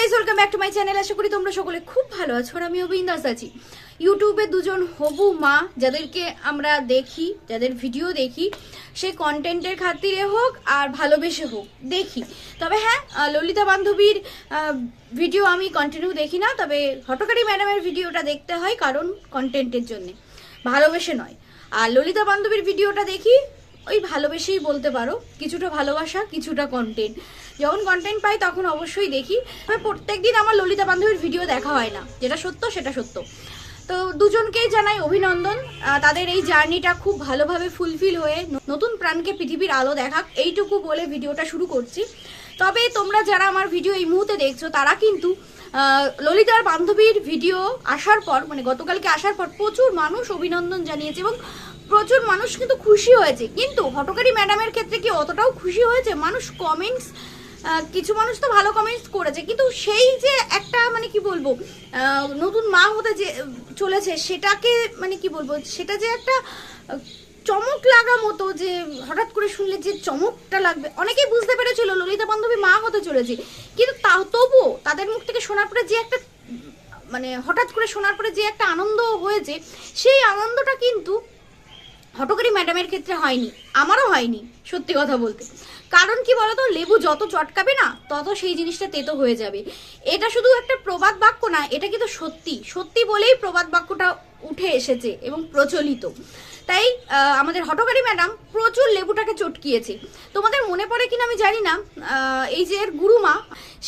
Guys welcome back to my channel আশা করি তোমরা সকলে খুব ভালো আছো আর আমি অবিন্দাস আছি। ইউটিউবে দুজন হবু মা, যাদেরকে আমরা দেখি, যাদের ভিডিও দেখি, সে কন্টেন্টের খাতিরে হোক আর ভালোবেসে হোক, দেখি। তবে হ্যাঁ ললিতা বান্ধবীর ভিডিও আমি কন্টিনিউ দেখি না, তবে হটকারী ম্যাডামের ভিডিওটা দেখতে হয় কারণ কন্টেন্টের জন্যে। ভালোবেসে নয়। আর ললিতা বান্ধবীর ভিডিওটা দেখি, ওই ভালোবেসেই বলতে পারো, কিছুটা ভালোবাসা, কিছুটা কন্টেন্ট যখন কন্টেন্ট পাই তখন অবশ্যই দেখি। তবে প্রত্যেকদিন আমার ললিতা বান্ধবীর ভিডিও দেখা হয় না। যেটা সত্য, সেটা সত্য। তো দুজনকেই জানাই অভিনন্দন। তাদের এই জার্নিটা খুব ভালোভাবে ফুলফিল হয়ে নতুন প্রাণকে পৃথিবীর আলো দেখাক এইটুকু বলে ভিডিওটা শুরু করছি। তবে তোমরা যারা আমার ভিডিও এই মুহূর্তে দেখছ, তারা কিন্তু ললিতার বান্ধবীর ভিডিও আসার পর মানে গতকালকে আসার পর প্রচুর মানুষ অভিনন্দন জানিয়েছে এবং প্রচুর মানুষ কিন্তু খুশি হয়েছে। কিন্তু হটকারী ম্যাডামের ক্ষেত্রে কি অতটাও খুশি হয়েছে? মানুষ কমেন্টস কিছু মানুষ তো ভালো কমেন্টস করেছে, কিন্তু সেই যে একটা মানে কি বলব নতুন মা হতে যে চলেছে, সেটাকে মানে কি বলব, সেটা যে একটা চমক লাগা মতো যে হঠাৎ করে শুনলে যে চমকটা লাগবে, অনেকেই বুঝতে পেরেছিল ললিতা বান্ধবী মা হতে চলেছে, কিন্তু তা তবুও তাদের মুখ থেকে শোনার পরে যে একটা মানে হঠাৎ করে শোনার পরে যে একটা আনন্দ হয়েছে, সেই আনন্দটা কিন্তু হটকারী ম্যাডামের ক্ষেত্রে হয়নি, আমারও হয়নি, সত্যি কথা বলতে। কারণ কি বলতো, লেবু যত চটকাবে না, তত সেই জিনিসটা তেতো হয়ে যাবে। এটা শুধু একটা প্রবাদ বাক্য না, এটা কিন্তু সত্যি। সত্যি বলেই প্রবাদ বাক্যটা উঠে এসেছে এবং প্রচলিত। তাই আমাদের হটকারী ম্যাডাম প্রচুর লেবুটাকে চটকিয়েছে। তোমাদের মনে পড়ে কিনা আমি জানি না এই যে এর গুরুমা,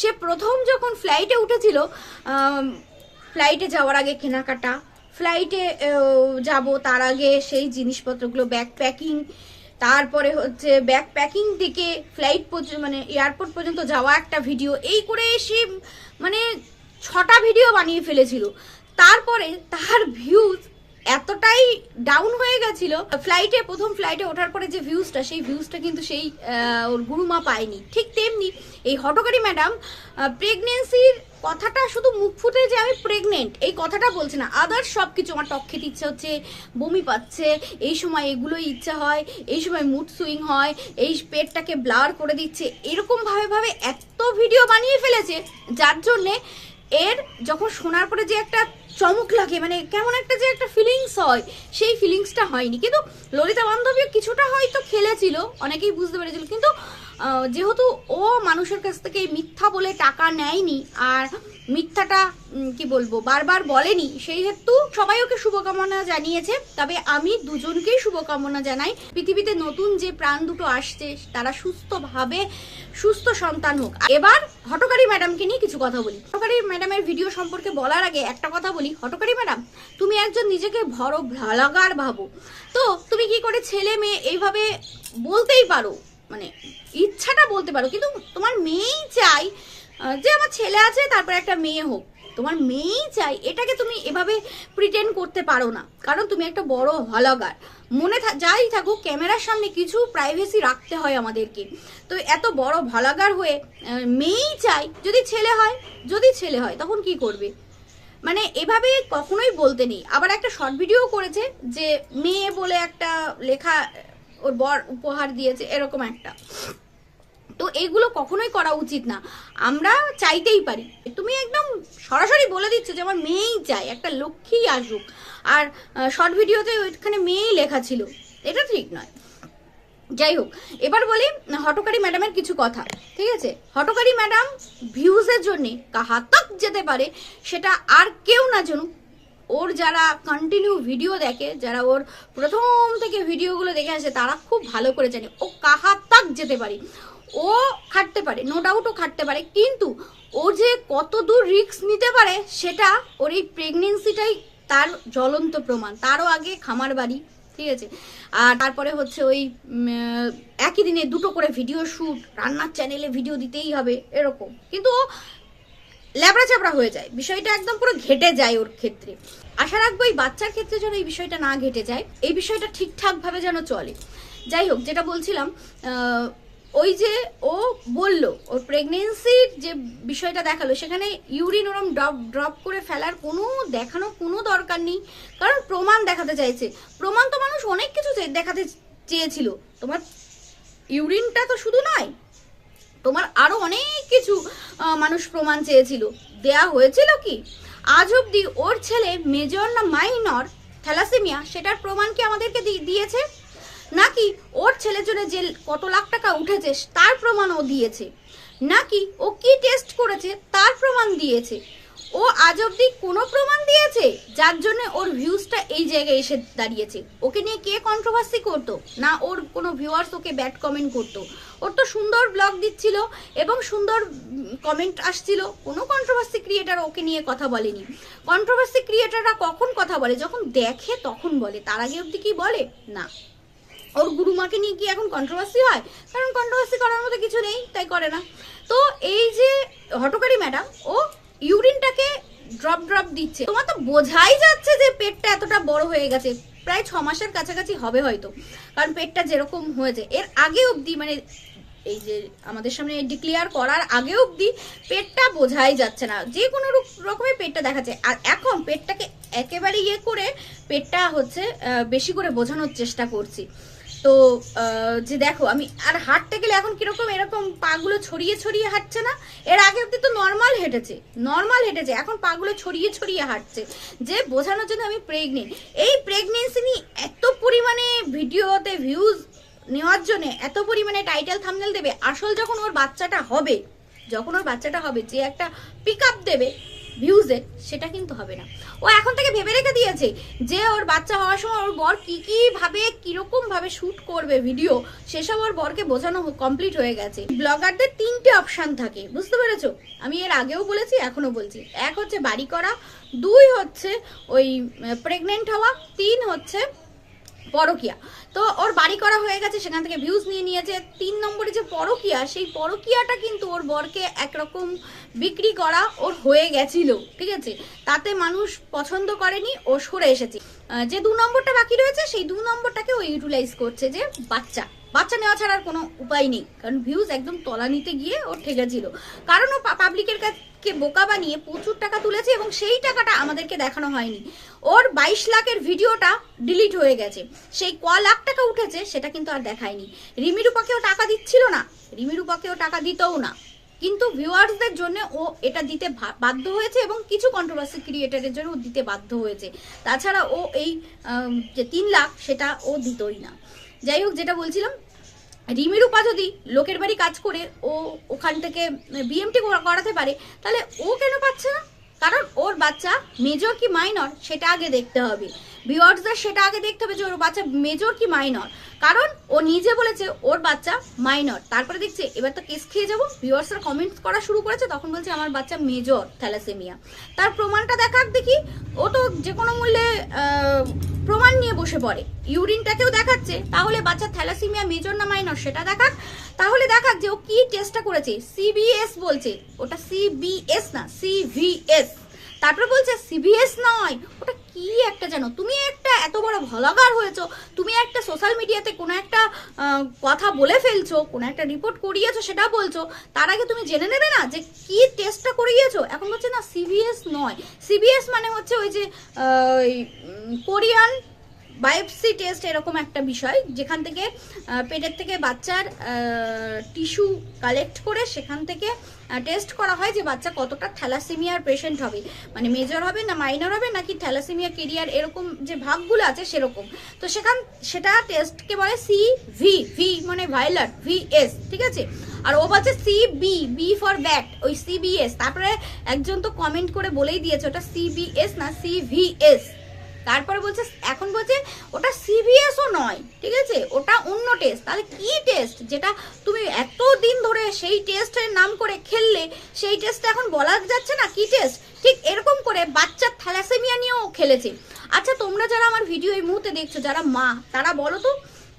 সে প্রথম যখন ফ্লাইটে উঠেছিল ফ্লাইটে যাওয়ার আগে কেনাকাটা ফ্লাইটে যাব, তার আগে সেই জিনিসপত্রগুলো ব্যাগ প্যাকিং তারপরে হচ্ছে ব্যাগ প্যাকিং থেকে ফ্লাইট মানে এয়ারপোর্ট পর্যন্ত যাওয়া একটা ভিডিও এই করে সে মানে ছটা ভিডিও বানিয়ে ফেলেছিল। তারপরে তার ভিউজ এতটাই ডাউন হয়ে গেছিল। ফ্লাইটে প্রথম ফ্লাইটে ওঠার পরে যে ভিউজটা সেই ভিউজটা কিন্তু সেই ওর গুরুমা পায়নি। ঠিক তেমনি এই হটকারী ম্যাডাম প্রেগনেন্সির কথাটা শুধু মুখ ফুটে যে আমি প্রেগনেন্ট এই কথাটা বলছে না। আদার্স সব কিছু আমার টক খেতে ইচ্ছে হচ্ছে, বমি পাচ্ছে, এই সময় এগুলোই ইচ্ছা হয়, এই সময় মুড সুইং হয়, এই পেটটাকে ব্লার করে দিচ্ছে, এরকম ভাবে ভাবে এত ভিডিও বানিয়ে ফেলেছে, যার জন্যে এর যখন শোনার পরে যে একটা চমক লাগে মানে কেমন একটা যে একটা ফিলিংস হয়, সেই ফিলিংসটা হয়নি। কিন্তু ললিতা বান্ধবী কিছুটা হয়তো খেলেছিল, অনেকেই বুঝতে পেরেছিল, কিন্তু যেহেতু ও মানুষের কাছ থেকে মিথ্যা বলে টাকা নেয়নি আর মিথ্যাটা কি বলব, বারবার বলেনি, সেই হেতু সবাই ওকে শুভকামনা জানিয়েছে। তবে আমি দুজনকেই শুভকামনা জানাই। পৃথিবীতে নতুন যে প্রাণ দুটো আসছে, তারা সুস্থভাবে সুস্থ সন্তান হোক। এবার হটকারী ম্যাডামকে নিয়ে কিছু কথা বলি। হটকারী ম্যাডামের ভিডিও সম্পর্কে বলার আগে একটা কথা বলি। হটকারী ম্যাডাম, তুমি একজন নিজেকে বড় ভ্লাগার ভাবো। তো তুমি কি করে ছেলে মেয়ে এইভাবে বলতেই পারো? মানে ইচ্ছাটা বলতে পারো, কিন্তু তোমার মেয়েই চাই যে আমার ছেলে আছে, তারপর একটা মেয়ে হোক, তোমার মেয়েই চাই, এটাকে তুমি এভাবে প্রিটেন্ড করতে পারো না। কারণ তুমি একটা বড় হলগার। মনে যাই থাকুক, ক্যামেরার সামনে কিছু প্রাইভেসি রাখতে হয় আমাদেরকে। তো এত বড় ভলাগার হয়ে মেয়েই চাই, যদি ছেলে হয়, যদি ছেলে হয়, তখন কি করবে? মানে এভাবে কখনোই বলতে নেই। আবার একটা শর্ট ভিডিও করেছে যে, মেয়ে বলে একটা লেখা ওর বর উপহার দিয়েছে, এরকম একটা। তো এগুলো কখনোই করা উচিত না। আমরা চাইতেই পারি। তুমি একদম সরাসরি বলে দিচ্ছ যে আমার মেয়েই চাই একটা লক্ষ্মী আসুক। আর শর্ট ভিডিওতে ওইখানে মেয়েই লেখা ছিল। এটা ঠিক নয়। যাই হোক, এবার বলি, হটকারী ম্যাডামের কিছু কথা, ঠিক আছে? হটকারি ম্যাডাম ভিউজের জন্যে কাহা তক যেতে পারে, সেটা আর কেউ না জানুক ওর যারা কন্টিনিউ ভিডিও দেখে, যারা ওর প্রথম থেকে ভিডিওগুলো দেখে আসে, তারা খুব ভালো করে জানে। ও কাহা তাক যেতে পারে। ও খাটতে পারে নো ডাউট ও খাটতে পারে, কিন্তু ও যে কত দূর রিস্ক নিতে পারে, সেটা ওর এই প্রেগনেন্সিটাই তার জ্বলন্ত প্রমাণ। তারও আগে খামার বাড়ি, ঠিক আছে? আর তারপরে হচ্ছে ওই একই দিনে দুটো করে ভিডিও শ্যুট রান্নার চ্যানেলে ভিডিও দিতেই হবে, এরকম। কিন্তু ও ল্যাবড়া চাবড়া হয়ে যায়। বিষয়টা একদম পুরো ঘেটে যায় ওর ক্ষেত্রে। আশা রাখব এই বাচ্চার ক্ষেত্রে যেন এই বিষয়টা না ঘেটে যায়। এই বিষয়টা ঠিকঠাক ভাবে যেন চলে। যাই হোক, যেটা বলছিলাম ওই যে ও বলল, ওর প্রেগনেন্সির যে বিষয়টা দেখাল, সেখানে ইউরিন ওরম ড্রপ ড্রপ করে ফেলার কোনো দেখানো কোনো দরকার নেই। কারণ প্রমাণ দেখাতে চাইছে। প্রমাণ তো মানুষ অনেক কিছু দেখাতে চেয়েছিল। তোমার ইউরিনটা তো শুধু নয়, তোমার আরও অনেক কিছু মানুষ প্রমাণ চেয়েছিল। দেয়া হয়েছিল কি? আজ অবধি ওর ছেলে মেজর না মাইনর থ্যালাসেমিয়া সেটার প্রমাণ কি আমাদেরকে দিয়েছে? নাকি ওর ছেলের জন্য যে কত লাখ টাকা উঠেছে তার প্রমাণও দিয়েছে? নাকি ও কি টেস্ট করেছে তার প্রমাণ দিয়েছে? ও আজ অব্দি কোনো প্রমাণ দিয়েছে? যার জন্য ওর ভিউজটা এই জায়গায় এসে দাঁড়িয়েছে। ওকে নিয়ে কে কন্ট্রোভার্সি করতো? না ওর কোনো ভিউয়ার্স ওকে ব্যাড কমেন্ট করতো? ওর তো সুন্দর ব্লগ দিচ্ছিল এবং সুন্দর কমেন্ট আসছিল। কোনো কন্ট্রোভার্সি ক্রিয়েটার ওকে নিয়ে কথা বলেনি। কন্ট্রোভার্সি ক্রিয়েটাররা কখন কথা বলে? যখন দেখে তখন বলে। তার আগে অবধি কি বলে? না। ওর গুরুমাকে নিয়ে কি এখন কন্ট্রোভার্সি হয়? কারণ কন্ট্রোভার্সি করার মতো কিছু নেই, তাই করে না। তো এই যে হটকারী ম্যাডাম ও ইউরিনটাকে ড্রপ ড্রপ দিচ্ছে। তোমার তো বোঝাই যাচ্ছে যে পেটটা এতটা বড় হয়ে গেছে। প্রায় ছ মাসের কাছাকাছি হবে হয়তো। কারণ পেটটা যেরকম হয়েছে, এর আগে অবধি মানে এই যে আমাদের সামনে ডিক্লেয়ার করার আগে অবধি পেটটা বোঝাই যাচ্ছে না। যে কোনো রকমের পেটটা দেখাচ্ছে। আর এখন পেটটাকে একেবারে ইয়ে করে পেটটা হচ্ছে বেশি করে বোঝানোর চেষ্টা করছি। তো যে দেখো, আমি, আর হাঁটতে গেলে এখন কীরকম এরকম পাগুলো ছড়িয়ে ছড়িয়ে হাঁটছে না? এর আগে অব্দি তো নর্মাল হেঁটেছে নর্মাল হেঁটেছে, এখন পাগুলো ছড়িয়ে ছড়িয়ে হাঁটছে। যে বোঝানোর জন্য আমি প্রেগনেন্ট এই প্রেগনেন্সি নিয়ে এত পরিমাণে ভিডিওতে ভিউজ নেওয়ার জন্য এত পরিমাণে টাইটেল থামনেল দেবে, আসল যখন ওর বাচ্চাটা হবে, যখন ওর বাচ্চাটা হবে, যে একটা পিক আপ দেবে ভিউজে সেটা কিন্তু হবে না। ও এখন থেকে ভেবে রেখে দিয়েছে যে ওর বাচ্চা হওয়ার সময় ওর বর কী কীভাবে কীরকমভাবে শ্যুট করবে ভিডিও সেসব ওর বরকে বোঝানো কমপ্লিট হয়ে গেছে। ব্লগারদের তিনটে অপশান থাকে, বুঝতে পেরেছ? আমি এর আগেও বলেছি, এখনও বলছি। এক হচ্ছে বাড়ি করা, দুই হচ্ছে ওই প্রেগনেন্ট হওয়া, তিন হচ্ছে পরকিয়া। তো ওর বাড়ি করা হয়ে গেছে, সেখান থেকে ভিউজ নিয়ে নিয়েছে। তিন নম্বরে যে পরকিয়া, সেই পরকিয়াটা কিন্তু ওর বরকে একরকম বিক্রি করা ওর হয়ে গেছিল, ঠিক আছে? তাতে মানুষ পছন্দ করেনি, ও সরে এসেছে। যে দু নম্বরটা বাকি রয়েছে, সেই দু নম্বরটাকে ও ইউটিলাইজ করছে যে বাচ্চা। বাচ্চা নেওয়া ছাড়া আর কোনো উপায় নেই। কারণ ভিউজ একদম তলানিতে গিয়ে ওর ঠেকেছিল। কারণ ও পাবলিকের কাছে বোকা বানিয়ে প্রচুর টাকা তুলেছে এবং সেই টাকাটা আমাদেরকে দেখানো হয়নি। ওর বাইশ লাখের ভিডিওটা ডিলিট হয়ে গেছে। সেই ক লাখ টাকা উঠেছে সেটা কিন্তু আর দেখায়নি। রিমি রূপাকেও টাকা দিচ্ছিল না। রিমি রূপাকেও টাকা দিতও না। কিন্তু ভিউয়ার্সদের জন্য ও এটা দিতে বাধ্য হয়েছে এবং কিছু কন্ট্রোভার্সি ক্রিয়েটারের জন্য ও দিতে বাধ্য হয়েছে। তাছাড়া ও এই যে তিন লাখ সেটা ও দিতই না। যাই হোক, যেটা বলছিলাম, রিমি রূপা যদি লোকের বাড়ি কাজ করে, ও ওখান থেকে বিএমটি করাতে পারে, তাহলে ও কেন পাচ্ছে না? কারণ ওর বাচ্চা মেজর কি মাইনর সেটা আগে দেখতে হবে। ভিউয়ার্সদের সেটা আগে দেখতে হবে যে ওর বাচ্চা মেজর কি মাইনর কারণ ও নিজে বলেছে ওর বাচ্চা মাইনর তারপরে দেখছে, এবার তো কেস খেয়ে যাব। ভিউয়ার্সরা কমেন্টস করা শুরু করেছে, তখন বলছে আমার বাচ্চা মেজর থ্যালাসেমিয়া তার প্রমাণটা দেখাক দেখি। ও তো যে কোনো মূল্যে প্রমাণ নিয়ে বসে পড়ে। ইউরিনটাকেও দেখাচ্ছে। তাহলে বাচ্চা থ্যালাসেমিয়া মেজর না মাইনর সেটা দেখাক। তাহলে দেখাক যে ও কি টেস্টটা করেছে। সিবিএস বলছে। ওটা সিবিএস না সিভিএস তারপরে বলছে সিবিএস নয়। ওটা কি একটা জানো? তুমি একটা এত বড় ভলাগার হয়েছো। তুমি একটা সোশ্যাল মিডিয়াতে কোনো একটা কথা বলে ফেলছো, কোনো একটা রিপোর্ট করিয়েছো, সেটা বলছো। তার আগে তুমি জেনে নেবে না যে কি টেস্টটা করিয়েছো। এখন হচ্ছে না সিবিএস নয়। সিবিএস মানে হচ্ছে ওই যে কোরিয়ান বায়োপসি টেস্ট এরকম একটা বিষয়, যেখান থেকে পেটের থেকে বাচ্চার টিস্যু কালেক্ট করে সেখান থেকে টেস্ট করা হয় যে বাচ্চা কতটা থ্যালাসেমিয়ার পেশেন্ট হবে। মানে মেজর হবে না মাইনর হবে নাকি থ্যালাসেমিয়া কেরিয়ার এরকম যে ভাগগুলো আছে সেরকম। তো সেখান, সেটা টেস্টকে বলে সি ভি ভি মানে ভাইলার ভি এস ঠিক আছে? আর ও বলছে C B B for bat ওই সিবিএস তারপরে একজন তো কমেন্ট করে বলেই দিয়েছে, ওটা সিবিএস না সি সিভিএস তারপরে বলছে, এখন বলছে, ওটা সিবিএসও নয়, ঠিক আছে? ওটা অন্য টেস্ট তাহলে কি টেস্ট যেটা তুমি এত দিন ধরে সেই টেস্টের নাম করে খেললে, সেই টেস্ট এখন বলা যাচ্ছে না কি টেস্ট ঠিক এরকম করে বাচ্চার থ্যালাসেমিয়া নিয়েও খেলেছে। আচ্ছা তোমরা যারা আমার ভিডিও এই মুহূর্তে দেখছ, যারা মা, তারা বলো তো,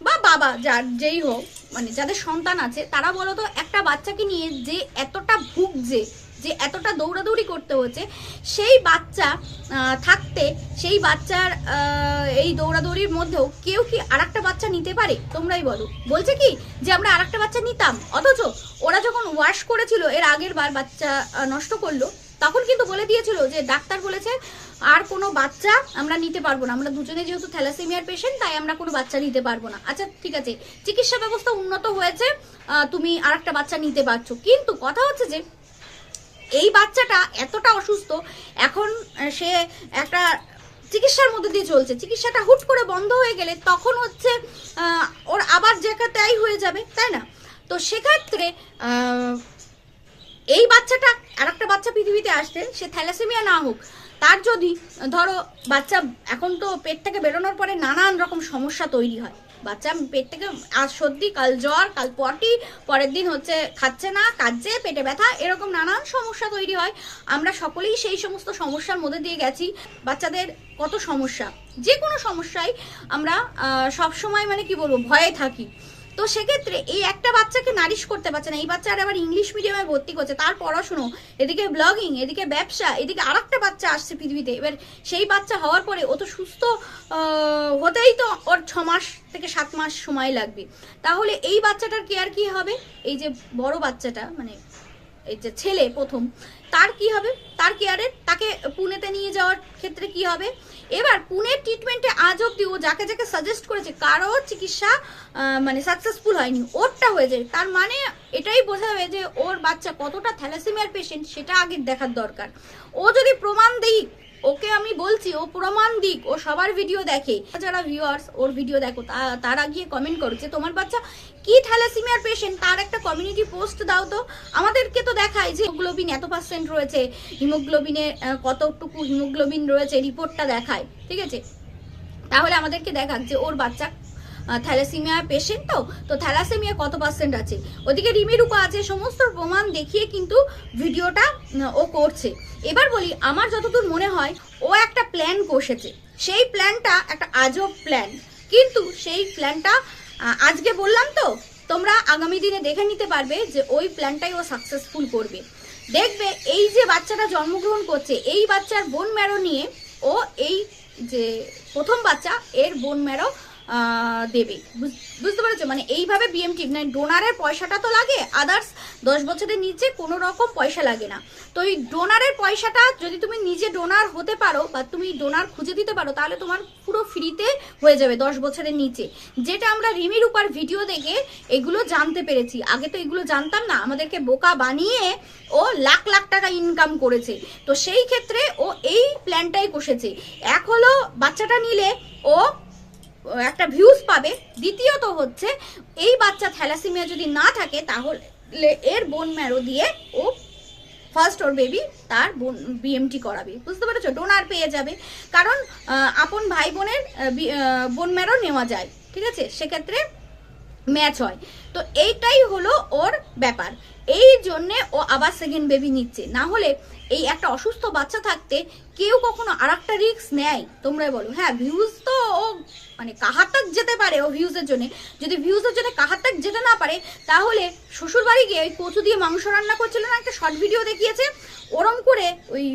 বা বাবা, যার যেই হোক মানে যাদের সন্তান আছে, তারা বলো তো একটা বাচ্চাকে নিয়ে যে এতটা ভুগছে যে এতটা দৌড়াদৌড়ি করতে হচ্ছে, সেই বাচ্চা থাকতে সেই বাচ্চার এই দৌড়াদৌড়ির মধ্যেও কেউ কি আরেকটা বাচ্চা নিতে পারে? তোমরাই বলো। বলছে কি যে আমরা আরেকটা বাচ্চা নিতাম, অথচ ওরা যখন ওয়াশ করেছিল, এর আগের বার বাচ্চা নষ্ট করল, তখন কিন্তু বলে দিয়েছিল যে ডাক্তার বলেছে, আর কোনো বাচ্চা আমরা নিতে পারব না। আমরা দুজনে যেহেতু থ্যালাসেমিয়ার পেশেন্ট, তাই আমরা কোনো বাচ্চা নিতে পারব না। আচ্ছা ঠিক আছে। চিকিৎসা ব্যবস্থা উন্নত হয়েছে তুমি আর একটা বাচ্চা নিতে পারছ। কিন্তু কথা হচ্ছে যে এই বাচ্চাটা এতটা অসুস্থ, এখন সে একটা চিকিৎসার মধ্যে দিয়ে চলছে। চিকিৎসাটা হুট করে বন্ধ হয়ে গেলে তখন হচ্ছে ওর আবার জায়গা তাই হয়ে যাবে, তাই না? তো সেক্ষেত্রে এই বাচ্চাটা আর একটা বাচ্চা পৃথিবীতে আসছে, সে থ্যালাসেমিয়া না হোক তার যদি, ধরো, বাচ্চা এখন তো পেট থেকে বেরোনোর পরে নানান রকম সমস্যা তৈরি হয়। বাচ্চা পেট থেকে, আজ সর্দি, কাল জ্বর, কাল পটি, পরের দিন হচ্ছে খাচ্ছে না, কাঁদছে, পেটে ব্যথা, এরকম নানান সমস্যা তৈরি হয়। আমরা সকলেই সেই সমস্ত সমস্যার মধ্যে দিয়ে গেছি। বাচ্চাদের কত সমস্যা? যে কোনো সমস্যায় আমরা সব সময় মানে কি বলব, ভয়ে থাকি। তো সেক্ষেত্রে এই একটা বাচ্চাকে নারিশ করতে পারছে না। এই বাচ্চার আবার ইংলিশ মিডিয়ামে ভর্তি করছে। তার পড়াশুনো, এদিকে ব্লগিং এদিকে ব্যবসা, এদিকে আর বাচ্চা আসছে পৃথিবীতে। এবার সেই বাচ্চা হওয়ার পরে ও তো সুস্থ হতেই তো ওর ছ মাস থেকে সাত মাস সময় লাগবে। তাহলে এই বাচ্চাটার কেয়ার কি হবে? এই যে বড় বাচ্চাটা মানে এই যে ছেলে প্রথম তার কি হবে? তার কেয়ারে তাকে পুনেতে নিয়ে যাওয়ার ক্ষেত্রে কি হবে? এবার পুনের ট্রিটমেন্টে আজ অব্দি ও যাকে যাকে সাজেস্ট করেছে, কারও চিকিৎসা মানে সাকসেসফুল হয়নি, ওরটা হয়ে যায়। তার মানে এটাই বোঝা যাবে যে ওর বাচ্চা কতটা থ্যালাসেমিয়ার পেশেন্ট সেটা আগে দেখার দরকার। ও যদি প্রমাণ দেই ওকে আমি বলছি, ও প্রমাণ দিক, ও সবার ভিডিও দেখে। যারা ভিউয়ার্স ওর ভিডিও দেখো তারা গিয়ে কমেন্ট করছে তোমার বাচ্চা কি থ্যালাসিমিয়ার পেশেন্ট তার একটা কমিউনিটি পোস্ট দাও তো। আমাদেরকে তো দেখায় যে হিমোগ্লোবিন এত পার্সেন্ট রয়েছে হিমোগ্লোবিনে কতটুকু হিমোগ্লোবিন রয়েছে রিপোর্টটা দেখায়। ঠিক আছে? তাহলে আমাদেরকে দেখাক যে, ওর বাচ্চা থ্যালাসেমিয়া পেশেন্ট তো তো থ্যালাসেমিয়া কত পার্সেন্ট আছে? ওদিকে রিমিরূপা আছে, সমস্ত প্রমাণ দেখিয়ে কিন্তু ভিডিওটা ও করছে। এবার বলি, আমার যতদূর মনে হয়, ও একটা প্ল্যান কষেছে। সেই প্ল্যানটা একটা আজব প্ল্যান কিন্তু সেই প্ল্যানটা আজকে বললাম তো, তোমরা আগামী দিনে দেখে নিতে পারবে যে ওই প্ল্যানটাই ও সাকসেসফুল করবে। দেখবে, এই যে বাচ্চাটা জন্মগ্রহণ করছে, এই বাচ্চার বোন ম্যারো নিয়ে ও এই যে প্রথম বাচ্চা, এর বোন ম্যারো দেবে। বুঝ- বুঝতে পেরেছ? মানে এইভাবে বিএমটি মানে ডোনারের পয়সাটা তো লাগে আদার্স দশ বছরের নিচে কোনো রকম পয়সা লাগে না। তো এই ডোনারের পয়সাটা যদি তুমি নিজে ডোনার হতে পারো বা তুমি ডোনার খুঁজে দিতে পারো, তাহলে তোমার পুরো ফ্রিতে হয়ে যাবে দশ বছরের নিচে। যেটা আমরা রিমির উপর ভিডিও দেখে এগুলো জানতে পেরেছি। আগে তো এগুলো জানতাম না, আমাদেরকে বোকা বানিয়ে ও লাখ লাখ টাকা ইনকাম করেছে। তো সেই ক্ষেত্রে ও এই প্ল্যানটাই কষেছে। এক হলো বাচ্চাটা নিলে ও একটা ভিউজ পাবে। দ্বিতীয়ত হচ্ছে, এই বাচ্চা থ্যালাসিমিয়া যদি না থাকে, তাহলে এর বোন ম্যারো দিয়ে ও ফার্স্ট ওর বেবি তার বোন বিএমটি করাবে। বুঝতে পেরেছ? ডোনার পেয়ে যাবে। কারণ আপন ভাই বোনের বোন ম্যারো নেওয়া যায়। ঠিক আছে? সেক্ষেত্রে ম্যাচ হয়। তো এইটাই হলো ওর ব্যাপার। এই জন্যে ও আবার সেকেন্ড বেবি নিচ্ছে। না হলে এই একটা অসুস্থ বাচ্চা থাকতে কেউ কখনো আর একটা রিস্ক নেয়। তোমরাই বলো। হ্যাঁ ভিউজ তো ও মানে কাহার তাক যেতে পারে ও ভিউজের জন্য। যদি ভিউজের জন্য কাহার তাক যেতে না পারে, তাহলে শ্বশুর বাড়ি গিয়ে ওই কচু দিয়ে মাংস রান্না করছিল না? একটা শর্ট ভিডিও দেখিয়েছে। ওরম করে ওই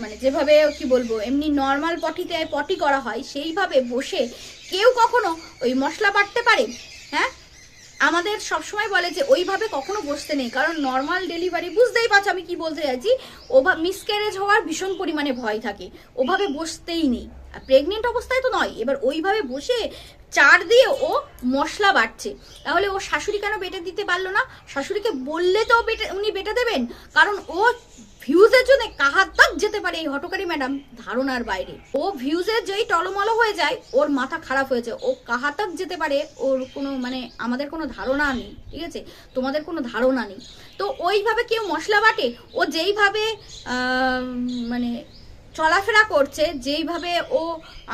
মানে যেভাবে কি বলব, এমনি নর্মাল পটিতে পটি করা হয়, সেইভাবে বসে কেউ কখনো ওই মশলা বাটতে পারে? হ্যাঁ? আমাদের সবসময় বলে যে ওইভাবে কখনো বসতে নেই, কারণ নর্মাল ডেলিভারি বুঝতেই পারছ আমি কি বলতে চাইছি, ওভা মিসক্যারেজ হওয়ার ভীষণ পরিমাণে ভয় থাকে, ওভাবে বসতেই নেই। আর প্রেগনেন্ট অবস্থায় তো নয়, এবার ওইভাবে বসে চার দিয়ে ও মশলা বাটছে। তাহলে ও শাশুড়ি কেন বেটে দিতে পারল না? শাশুড়িকে বললে তো বেটে, উনি বেটে দেবেন, কারণ ও ভিউজের জন্য কাহার তক যেতে পারে এই হটকারী ম্যাডাম? ধারণার বাইরে। ও ভিউজের যেই টলমলো হয়ে যায়, ওর মাথা খারাপ হয়েছে ও কাহার তক যেতে পারে, ওর কোনো মানে আমাদের কোনো ধারণা নেই, ঠিক আছে? তোমাদের কোনো ধারণা নেই। তো ওইভাবে কেউ মশলা বাটে, ও যেইভাবে মানে চলাফেরা করছে, যেইভাবে ও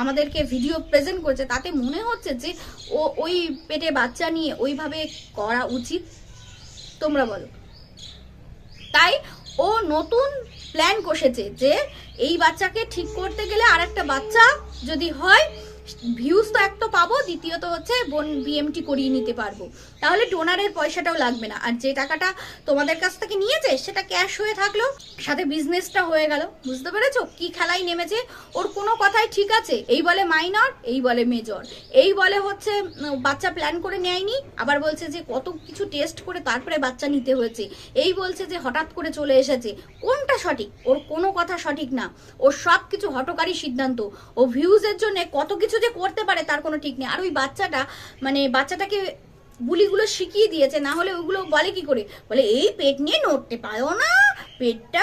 আমাদেরকে ভিডিও প্রেজেন্ট করছে, তাতে মনে হচ্ছে যে ও ওই পেটে বাচ্চা নিয়ে ওইভাবে করা উচিত। তোমরা বলো। তাই ও নতুন প্ল্যান কষেছে যে এই বাচ্চাকে ঠিক করতে গেলে আর একটা বাচ্চা যদি হয় ভিউজ তো এক তো পাবো, দ্বিতীয়ত হচ্ছে বোন বিএমটি করিয়ে নিতে পারব। তাহলে ডোনারের পয়সাটাও লাগবে না। আর যে টাকাটা তোমাদের কাছ থেকে নিয়েছে, সেটা ক্যাশ হয়ে থাকল, সাথে বিজনেসটা হয়ে গেল। বুঝতে পেরেছ? কি খেলাই নেমেছে? ওর কোনো কথাই ঠিক আছে। এই বলে মাইনর এই বলে মেজর এই বলে হচ্ছে বাচ্চা প্ল্যান করে নেয়নি, আবার বলছে যে কত কিছু টেস্ট করে তারপরে বাচ্চা নিতে হয়েছে। এই বলছে যে হঠাৎ করে চলে এসেছে। কোনটা সঠিক? ওর কোনো কথা সঠিক না। ওর সব কিছু হটকারী সিদ্ধান্ত। ও ভিউজের জন্য কত কিছু যে করতে পারে তার কোনো ঠিক নেই। আর ওই বাচ্চাটা মানে বাচ্চাটাকে বুলিগুলো শিখিয়ে দিয়েছে, না হলে ওগুলো বলে কি করে? বলে, এই পেট নিয়ে নড়তে পারো না। পেটটা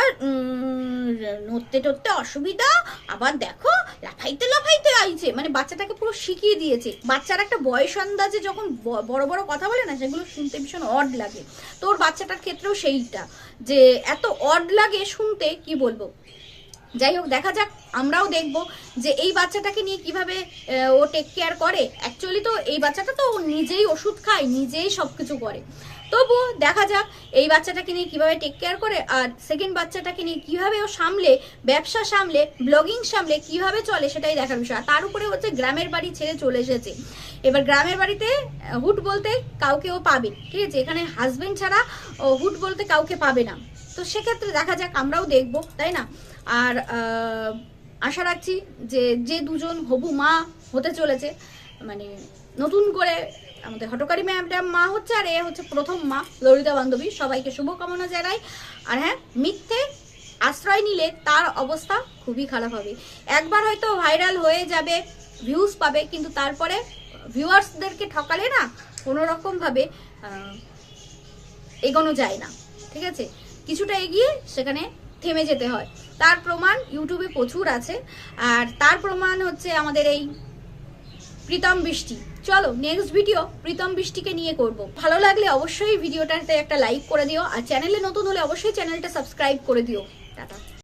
নড়তে টড়তে অসুবিধা। আবার দেখো, লাফাইতে লাফাইতে আইছে। মানে বাচ্চাটাকে পুরো শিখিয়ে দিয়েছে। বাচ্চার একটা বয়স আন্দাজে যখন বড় বড় কথা বলে না, সেগুলো শুনতে ভীষণ অড লাগে। তোর বাচ্চাটার ক্ষেত্রেও সেইটা। যে এত অড লাগে শুনতে, কি বলব? যাই হোক, দেখা যাক, আমরাও দেখব যে এই বাচ্চাটাকে নিয়ে কীভাবে ও টেক কেয়ার করে। অ্যাকচুয়ালি তো এই বাচ্চাটা তো নিজেই ওষুধ খায়, নিজেই সব কিছু করে। তবু দেখা যাক এই বাচ্চাটাকে নিয়ে কীভাবে টেক কেয়ার করে আর সেকেন্ড বাচ্চাটাকে নিয়ে কীভাবে ও সামলে, ব্যবসা সামলে ব্লগিং সামলে, কীভাবে চলে সেটাই দেখার বিষয়। আর তার উপরে হচ্ছে গ্রামের বাড়ি ছেড়ে চলে এসেছে। এবার গ্রামের বাড়িতে হুট বলতে কাউকে ও পাবে ঠিক আছে? এখানে হাজবেন্ড ছাড়া ও হুট বলতে কাউকে পাবে না। তো সেক্ষেত্রে দেখা যাক, আমরাও দেখব, তাই না? আর আশা রাখছি যে যে দুজন হবু মা হতে চলেছে মানে নতুন করে আমাদের হটকারী ম্যাডাম মা হচ্ছে আর এ হচ্ছে প্রথম মা, ললিতা বান্ধবী। সবাইকে শুভকামনা জানাই। আর হ্যাঁ মিথ্যে আশ্রয় নিলে তার অবস্থা খুবই খারাপ হবে। একবার হয়তো ভাইরাল হয়ে যাবে ভিউজ পাবে, কিন্তু তারপরে ভিউয়ার্সদেরকে ঠকালে না কোনো রকমভাবে এগোনো যায় না। ঠিক আছে? কিছুটা এগিয়ে সেখানে থেমে যেতে হয়। তার প্রমাণ ইউটিউবে প্রচুর আছে। আর তার প্রমাণ হচ্ছে আমাদের এই প্রীতম বৃষ্টি। চলো নেক্সট ভিডিও প্রীতম বৃষ্টিকে নিয়ে করব। ভালো লাগলে অবশ্যই ভিডিওটাতে একটা লাইক করে দিও। আর চ্যানেলে নতুন হলে অবশ্যই চ্যানেলটা সাবস্ক্রাইব করে দিও। টাটা।